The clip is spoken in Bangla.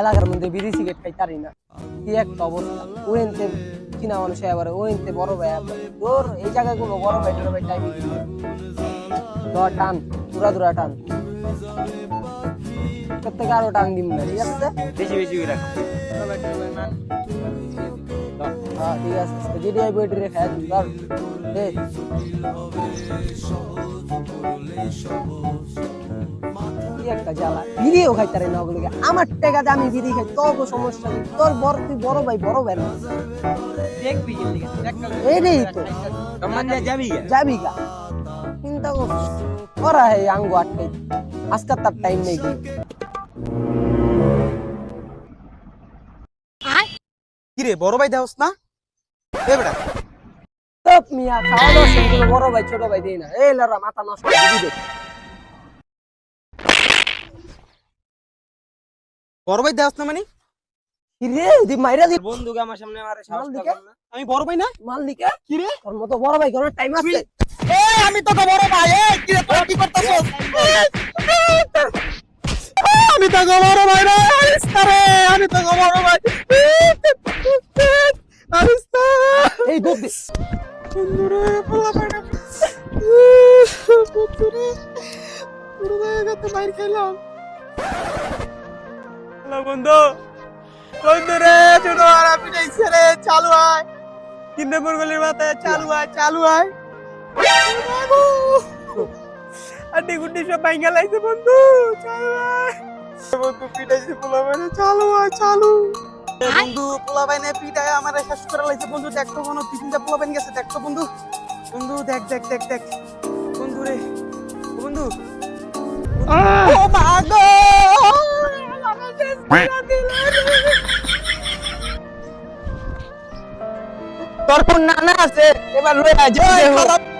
এলাকার মধ্যে বিড়ি সিগারেট খাইতারি না। কি একটা অবস্থা ও এনতে কিনা মানুষ এবারে ও এনতে বড় ভাই একবারে। তোর এই জায়গায় কোনো বড় ভাই টোর ভাই টাইম ধর টান পুরা দুরা টান। প্রত্যেকে আরও টান দিম না ঠিক আছে? বেশি বেশি করে হ্যাঁ ঠিক আছে। বইটি রেখে ধর। একটা জ্বালা। বিড়িও খাইতারে না ওগুলোকে। আমার টাকাতে আমি বিড়ি খাই তোর সমস্যা নেই। তোর বড় তুই বড় ভাই বড় ভাই। দেখবি এইটাই তো। যাবি যাবি গা। চিন্তা কর করা হে আঙ্গু আটকাই। আজকাল তার টাইম নেই কি কি রে বড় ভাই দেওস না? এ বেটা। তপ মিয়া খাওয়া দাওয়া বড় ভাই ছোট ভাই দেই না। এই লড়া মাথা নষ্ট করে দিবি বড় ভাই দেওস না মানে? কি রে দি মাইরা দি বন্ধুকে আমার সামনে মারে সাহস দিকে? না। আমি বড় ভাই না? মাল দিকে কি রে তোর মতো বড় ভাই কোনো টাইম আছে। এ আমি তো তো বড় ভাই এ কি রে কি করতেছস? আমি তো বড় ভাই রে আমি তো বড় ভাই। এই দে। বন্ধুরে পোলা পাড়া বন্ধুরে পুরো জায়গাতে মাইর খাইলাম হ্যালো বন্ধু। বন্ধুরে ছোট আর যাইছে রে চালু আয়। কিন্দে মুরগলির মাথায় চালু আয় চালু আয়। আড্ডি গুড্ডি সব ভাঙ্গা লাইছে বন্ধু চালু আয়। বন্ধু পিটাইছে পোলা চালু আয় চালু। বন্ধু পোলা বাইনে পিটায় আমার শেষ করে লাইছে। বন্ধু দেখ তো কোনো দুই তিনটা পোলা বাইন গেছে দেখ তো বন্ধু। বন্ধু দেখ দেখ দেখ দেখ। বন্ধু রে বন্ধু। তোর নানা আছে এবার লয়ে খারাপ